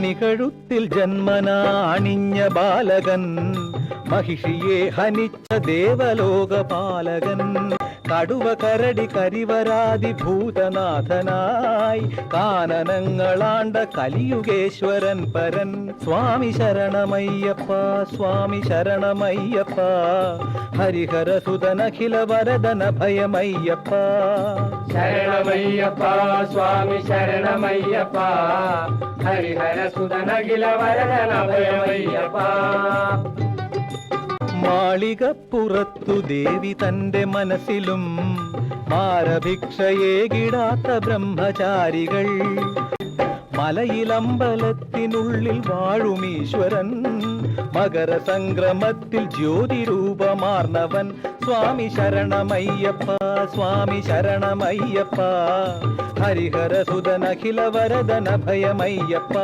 മണികഴുത്തിൽ ജന്മനാണിഞ്ഞ ബാലകൻ. മഹിഷിയെ ഹനിച്ച ദേവലോകപാലകൻ. കടുവ കരടി കരിവരാതി ഭൂതനാഥനായി കാനനങ്ങളാണ്ട കലിയുഗേശ്വരൻ പരൻ സ്വാമി ശരണമയ്യപ്പ സ്വാമി ശരണമയ്യപ്പ ഹരിഹരസുതനഖില വരദന ഭയമയ്യപ്പ ശരണമയ്യപ്പ സ്വാമി ശരണമയ്യപ്പ ഹരിഹര സുതനകില വരദന ഭയമയ്യപ്പ മാളികപ്പുറത്തു ദേവി തന്റെ മനസ്സിലും മാരഭിക്ഷയേകിടാത്ത ബ്രഹ്മചാരികൾ. മലയിലമ്പലത്തിനുള്ളിൽ വാഴുമീശ്വരൻ മകരസംക്രമത്തിൽ ജ്യോതിരൂപമാർന്നവൻ. സ്വാമി ശരണമയ്യപ്പ സ്വാമി ശരണമയ്യപ്പ. ഹരിഹരസുതനഖില വരദന ഭയമയ്യപ്പ